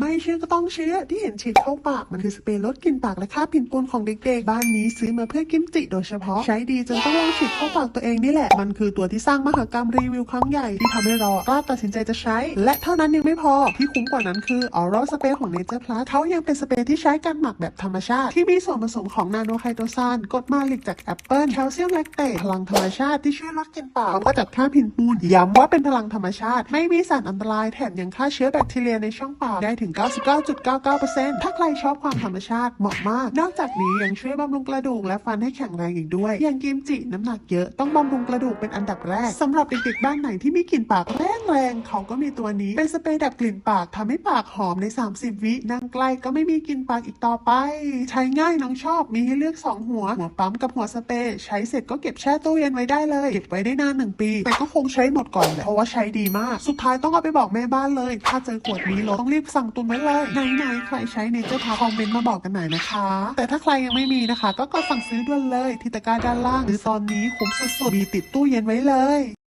ไม่เชื่อก็ต้องเชื่อที่เห็นฉีดเข้าปากมันคือสเปรย์ลดกลิ่นปากและฆ่าผินปูนของเด็กๆ บ้านนี้ซื้อมาเพื่อกิมจิโดยเฉพาะ ใช้ดีจนต้องลองฉีดเข้าปากตัวเองนี่แหละ มันคือตัวที่สร้างมหากรรมรีวิวครั้งใหญ่ที่ทำให้เรากล้าตัดสินใจจะใช้ และเท่านั้นยังไม่พอที่คุ้มกว่านั้นคือออรัลสเปรย์ของ Nature Plus เขายังเป็นสเปรย์ที่ใช้การหมักแบบธรรมชาติ ที่มีส่วนผสมของนาโนไฮโดรซานกรดมาลิกจากแอปเปิลแคลเซียมแลคเตตพลังธรรมชาติที่ช่วยลดกลิ่นปากพร้อมกับจัดค่าผินปูนย้ำว่าเป็นพลังธรรมชาติ ไม่มีสารอันตรายแถมยังฆ่าเชื้อแบคทีเรียในช่องปากได้ถึง 99.99%ถ้าใครชอบความธรรมชาติเหมาะมาก นอกจากนี้ยังช่วยบำรุงกระดูกและฟันให้แข็งแรงอีกด้วย อย่างกิมจิน้ำหนักเยอะต้องบำรุงกระดูกเป็นอันดับแรกสำหรับเด็กๆบ้านไหนที่มีกลิ่นปากแรงๆเขาก็มีตัวนี้เป็นสเปรย์ดับกลิ่นปากทำให้ปากหอมใน 30 วินั่งใกล้ก็ไม่มีกลิ่นปากอีกต่อไป ใช้ง่ายน้องชอบมีให้เลือก 2 หัว หัวปั๊มกับหัวสเปรย์ใช้เสร็จก็เก็บแช่ตู้เย็นไว้ได้เลย เก็บไว้ได้นานหนึ่งปี แต่ก็คงใช้หมดก่อนแหละเพราะว่าใช้ดีมาก สุดท้ายต้องเอาไปบอกแม่บ้านเลย ถ้าเจอขวดนี้ลดต้องรีบสั่งตุนไว้เลยไหนๆใครใช้เนเจอร์พาคอมเมนต์มาบอกกันหน่อยนะคะ แต่ถ้าใครยังไม่มีนะคะ ก็กดสั่งซื้อด่วนเลยที่ตะกร้าด้านล่าง หรือตอนนี้คุ้มสุดๆมีติดตู้เย็นไว้เลย